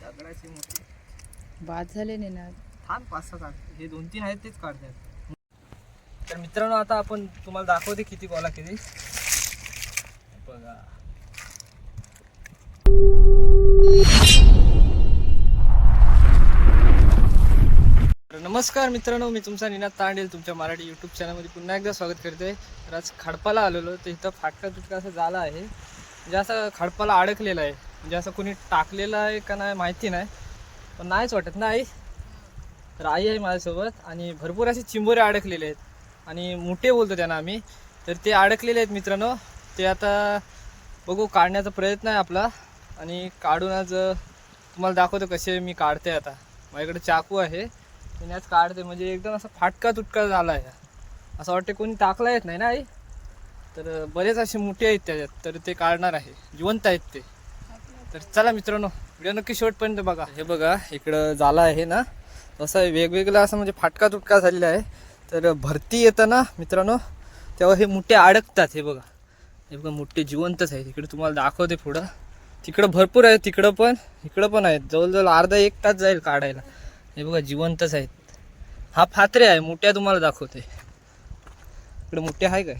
दगडाचे मोठे. बाद झाले नाही ना? थांब पाच सहा काढ हे दोन तीन आहेत तेच काढतात तर मित्रांनो आता आपण तुम्हाला दाखवते किती गोला केली बघा. नमस्कार मित्रांनो मी तुमचा निनाद तांडेल तुमच्या मराठी यूट्यूब चॅनलमध्ये पुन्हा एकदा स्वागत करते तर आज खडपाला आलेलो तर इथं फाटका तुटका असं झाला आहे. म्हणजे असं खडपाला अडकलेलं आहे. म्हणजे असं कोणी टाकलेलं आहे का नाही माहिती नाही. पण नाहीच वाटत. ना आई तर आई आहे माझ्यासोबत आणि भरपूर असे चिंबोरे अडकलेले आहेत. आणि मोठे बोलतो त्यांना आम्ही. तर ते अडकलेले आहेत मित्रांनो. ते आता बघू काढण्याचा प्रयत्न आहे आपला. आणि काढून आज तुम्हाला दाखवतो कसे मी काढते आता. माझ्याकडे चाकू आहे. त्याने आज काढते. म्हणजे एकदम असा फाटका तुटका झाला आहे. असं वाटते कोणी टाकला येत नाही ना आई? तर बरेच असे मोठे आहेत त्याच्यात तर ते काढणार आहे. जिवंत आहेत ते. तर चला मित्रांनो व्हिडिओ नक्की शेवटपर्यंत बघा. हे बघा इकडं झाला आहे ना असं वेगवेगळं असं म्हणजे फाटका तुटका झालेला आहे. तर भरती येताना मित्रांनो तेव्हा हे मोठे अडकतात हे बघा. हे बघा मोठे जिवंतच आहेत. इकडे तुम्हाला दाखवते पुढं. तिकडं भरपूर आहे तिकडं पण इकडं पण आहेत. जवळजवळ अर्धा एक तास जाईल काढायला. हे बघा जिवंतच आहेत. हा फात्रे आहे मोठ्या तुम्हाला दाखवते. इकडे मोठ्या आहे काय?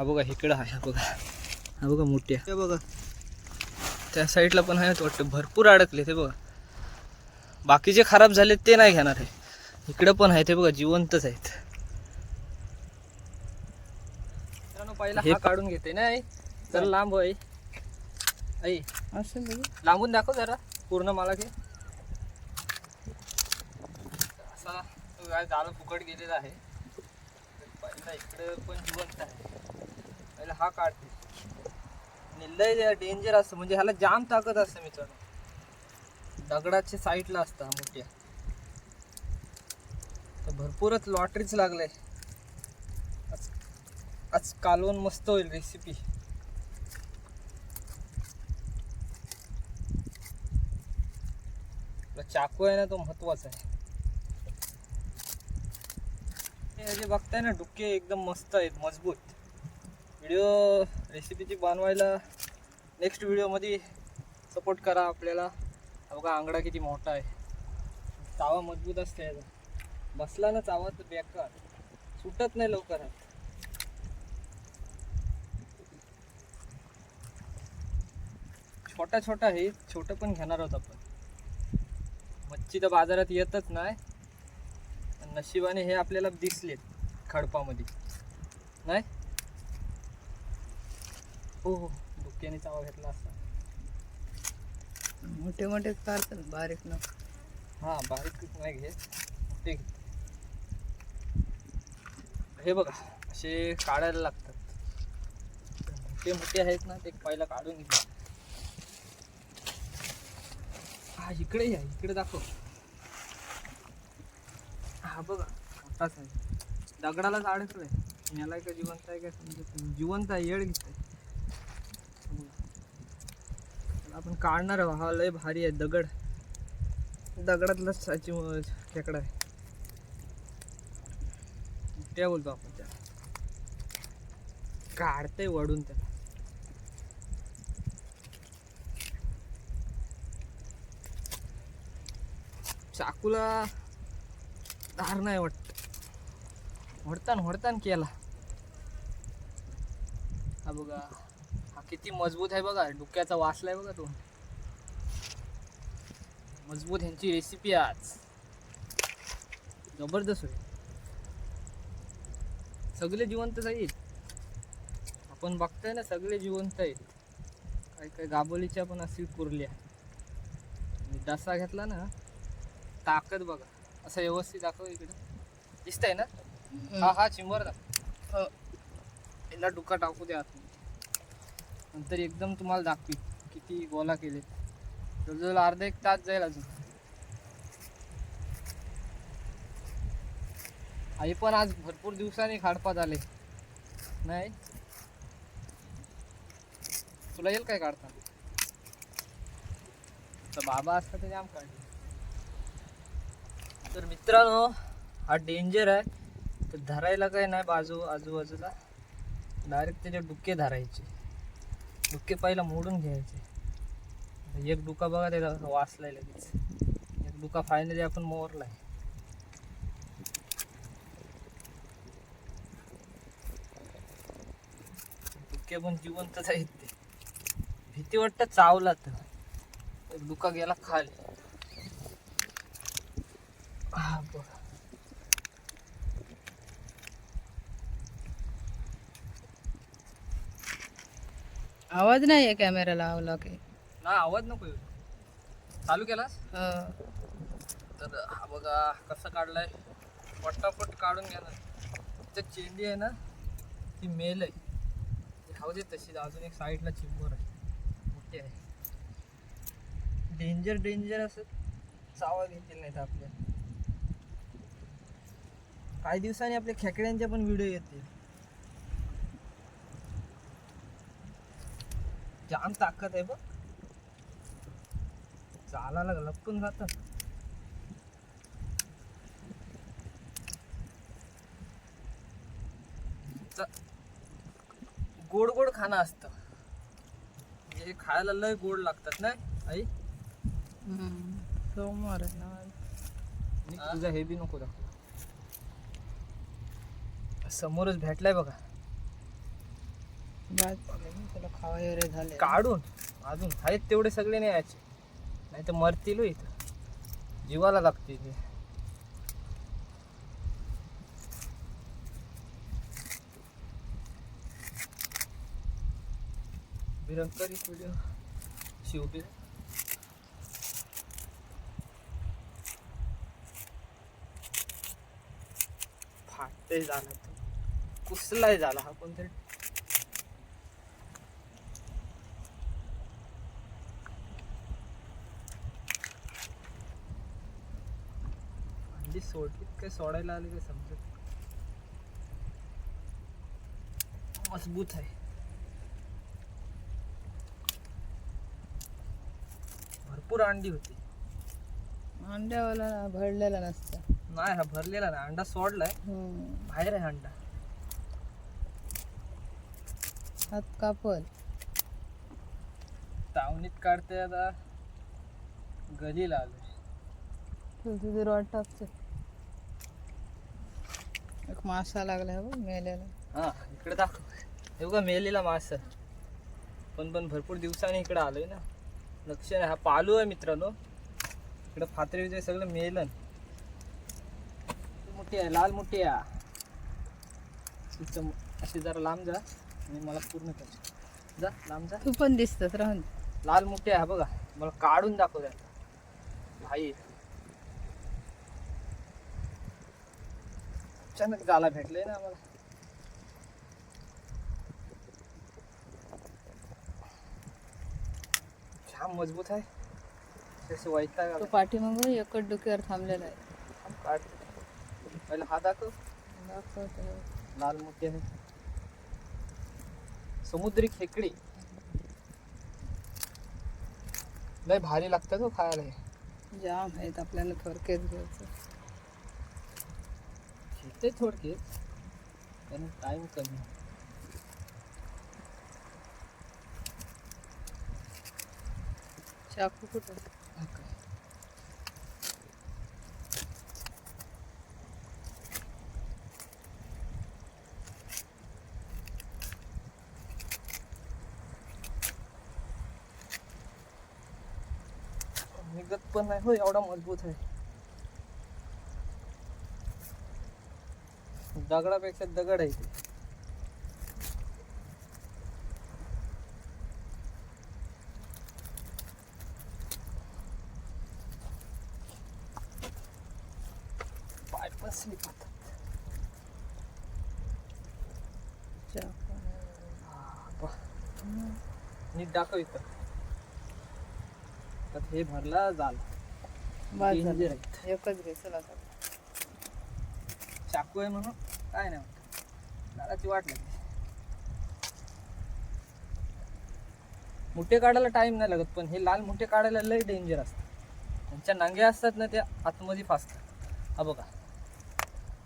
हा बघा इकडं आहे हा बघा. हा बघा मोठ्या. हे बघा. त्या साईडला पण आहेत वाटतं भरपूर अडकले ते बघा. बाकीचे खराब झाले ते नाही घेणार आहे इकडं पण आहे ते बघा जिवंतच आहेत. पहिला हा काढून घेते ना आई. जरा लांब आहे आई. असं बघू लांबून दाखव जरा पूर्ण मला घे. असा झालं फुकट गेलेला आहे. पहिला इकडे पण जिवंत आहे. पहिला हा काढते निलय डेंजर असतं. म्हणजे ह्याला जाम ताकद असते मित्रांनो. दगडाच्या साईडला असतं हा मोठ्या. तर भरपूरच लॉटरीच लागलंय. आज आज कालवून मस्त होईल रेसिपी चाकू आहे ना तो महत्त्वाचा आहे. हे जे बघताय ना डुके एकदम मस्त आहेत मजबूत. व्हिडिओ रेसिपीची बनवायला नेक्स्ट व्हिडिओमध्ये सपोर्ट करा आपल्याला. बघा आंगडा किती मोठा आहे. चावा मजबूत असते. याचा बसला ना चावा तर बेकार. सुटत नाही लवकर. छोटा छोटा आहे छोटं पण घेणार आहोत आपण. मच्छी तर बाजारात येतच नाही. नशिबाने हे आपल्याला दिसलेत खडपामध्ये. नाही? हो हो. डुक्याने चावा घेतला असता. मोठे मोठे काढतात बारीक न. हा बारीक नाही घेत. मोठे घेत. हे बघा असे काढायला लागतात. मोठे मोठे आहेत ना ते पहिला काढून घे हा इकडे या इकडे दाखव. हा बघा मोठाच आहे. दगडालाच अडकलोय याला का जिवंत आहे काय समजत जिवंत आहे येड घेत आपण काढणार आहोत. हा लय भारी आहे दगड. दगडातलाच साची खेकडा आहे. त्या बोलतो आपण त्या. काढतंय वडून त्याला. चाकूला धार नाही वाटत. होडतान होडतान केला. हा बघा. किती मजबूत आहे बघा डुक्याचा वासला आहे बघा तो. मजबूत ह्यांची रेसिपी आज. जबरदस्त होईल सगळे जिवंत आहेत आपण बघताय ना सगळे जिवंत आहेत काही काही गाबोलीच्या पण अशी कुरल्या. डसा घेतला ना ताकद बघा. असं व्यवस्थित दाखव इकडे. दिसतंय ना? हा हा चिंबर दाखव. याला डुका टाकू द्या आतमध्ये नंतर एकदम तुम्हाला दाखवी किती गोला केले जवळजवळ अर्धा एक तास जाईल अजून. आई पण आज भरपूर दिवसांनी खाडपात आले. नाही? तुला येईल काय काढता? तर बाबा असता तर जाम काढले. तर मित्रांनो हा डेंजर आहे. तर धरायला काय नाही बाजू आजूबाजूला. डायरेक्ट त्याचे डुके धरायचे. डुके पहिला मोडून घ्यायचे. एक डुका बघा त्याला वाचलाय लगेच. एक डुका फायनली आपण मोरलाय. डुके पण जिवंतच आहेत ते. भीती वाटतं चावला तर. एक डुका गेला खाली. हा बघा. आवाज नाही आहे कॅमेरा लावला की ना आवाज नको येऊ. चालू केलास? हं. तर हा बघा कसा काढलाय? पटापट काढून घ्या ना. चेंडी आहे ना ती मेल आहे. ती दे तशी अजून एक साईडला चिंबर आहे. मोठी आहे. डेंजर डेंजर असं चावा घेतील नाहीत आपल्या. काही दिवसांनी आपल्या खेकड्यांच्या पण व्हिडिओ येतील. जाम ताकद आहे बघ. चालायला लपटून जातात च- गोड गोड खाणं असतं. जे खायला लय गोड लागतात नाही आई. सोमवार ना. तुझा हे बी नको दाखव. समोरच भेटलाय बघा. झाले झाले. काढून अजून आहेत तेवढे सगळे नाही याचे नाही तर मरतील हो इथं. जीवाला लागते ते. बिरंकरी व्हिडिओ शिवबी फाटते झाला तो कुसलाय झाला हा कोणतरी. अंडी सोडली काय सोडायला आले काय समजत मजबूत आहे. भरपूर अंडी होती. अंड्यावाला भरलेला नसतं. नाही हा भरलेला नाही. अंडा सोडलाय. हं. बाहेर आहे अंडा. हात कापल. तावणीत काढते आता. गलीला आलोय. तुझी रॉड टाकते एक मासा लागला बघ मेलेला हा इकडे दाखव हे बघा मेलेला मास. पण पण भरपूर दिवसांनी इकडे आलोय ना. लक्ष नाही हा पालू आहे मित्रांनो. इकडे फात्रे विजय सगळं मेलन. मोठी आहे लाल मोठी आहे अशी जरा लांब जा आणि मला पूर्ण कर. जा लांब जा. तू पण दिसतस राहून लाल मोठी आहे हा बघा. मला काढून दाखव भाई. अचानक झाला भेटले ना आम्हाला. छान मजबूत आहे. तसे वैताग तो. पाठीमाग एकच डोक्यावर थांबलेला आहे. काढ. पहिला हा दाखव. दाखवतो लाल मोठी आहे. समुद्री खेकडी. लय भारी लागतात हो खायला हे. जाम आहेत आपल्याला थोडक्यात घ्यायचं. घेते थोडके. पण टाइम कमी. चाकू कुठं. निघत पण नाही. हो एवढा मजबूत आहे. दगडापेक्षा दगड आहे ते. नीट दाखव इथं हे भरला झालं. एकच घे चला. चाकू आहे म्हणून काय नाही दादाची वाट लागली. मुठे काढायला टाइम नाही लागत पण हे लाल मुठे काढायला लय डेंजर असतात त्यांच्या नांग्या असतात ना त्या आतमध्ये फासतात. हा बघा.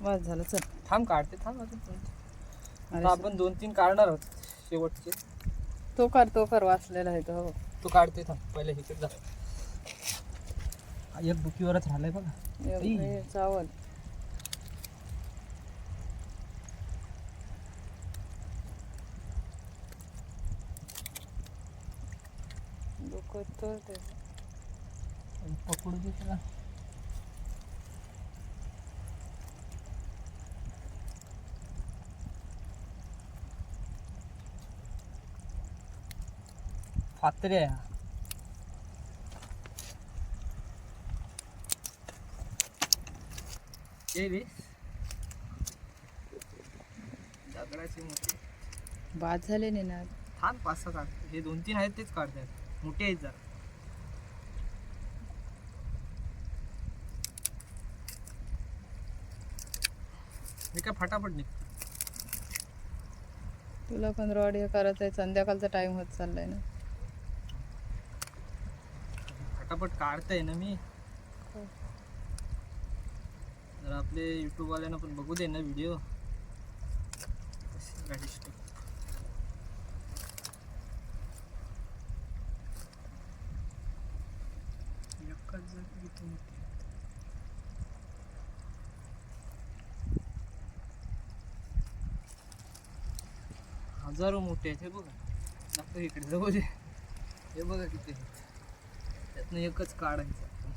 बाद झालं चल. थांब काढते थांब अजून आता आपण दोन तीन काढणार आहोत शेवटचे. तो कर तो कर वाचलेला आहे तो हो. तू काढते थांब. पहिले इकडे जा. हा, एक बुकीवरच राहिलाय बघा. ई. चावल. तर ते पकडू दे त्याला. फात्र्या ये रे. दगडाची मोठी. बाद झाले नाही ना थांब पाच सहा काढ हे दोन तीन आहेत तेच काढतात. मोठे आहेत जरा. हे काय फटाफट निघ तुला पण रॉड हे करत आहे संध्याकाळचा टाइम होत चाललाय ना. फटाफट काढताय ना मी. हो. जर आपले YouTube वाल्यांना पण बघू दे ना व्हिडिओ हजारो मोठे आहेत हे बघा. दाखव इकडे जवळ हे बघा किती त्यातनं एकच काढायचं हा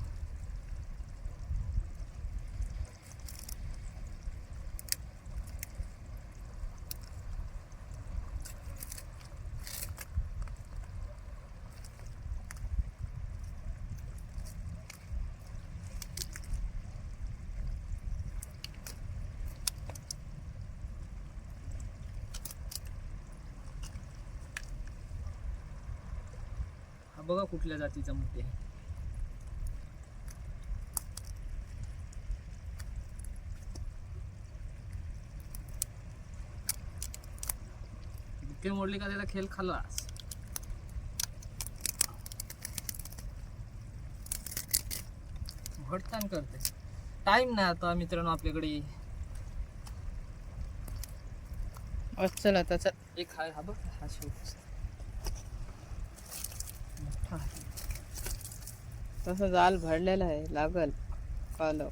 बघा कुठल्या जातीचा मोठे आहे. इतके मोडले का त्याचा खेळ खाल्लास भटतान करते. टाइम नाही आता मित्रांनो आपल्याकडे. चल आता चल. एक हा हा बघ हा शेवट मोठा आहे. तसं जाल भरलेलं आहे लागल पालव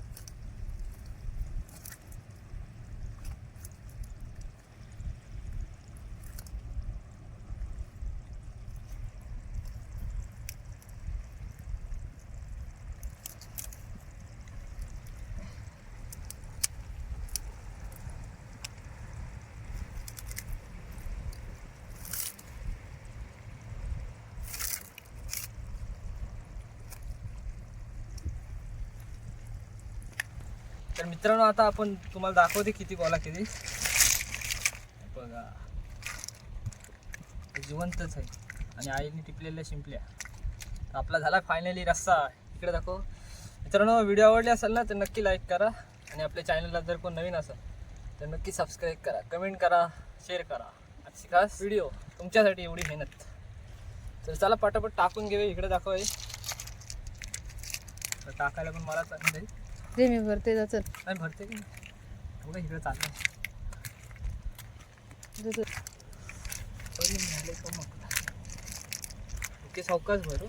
तर मित्रांनो आता आपण तुम्हाला दाखवते किती गोला केली. बघा. जिवंतच आहे. आणि आईने टिपलेल्या शिंपल्या. आपला झाला फायनली रस्सा. इकडे दाखव. मित्रांनो व्हिडिओ आवडले असेल ना तर नक्की लाईक करा. आणि आपल्या चॅनलला जर कोण नवीन असेल तर नक्की सबस्क्राईब करा. कमेंट करा शेअर करा. आजची खास व्हिडिओ तुमच्यासाठी एवढी मेहनत. तर चला पटापट टाकून घेऊया. इकडे दाखव तर टाकायला पण मला चांगलं ते मी भरते जा चल नाही भरते की? एवढं इकडे चाललं जा मग? ओके सावकाश भरू.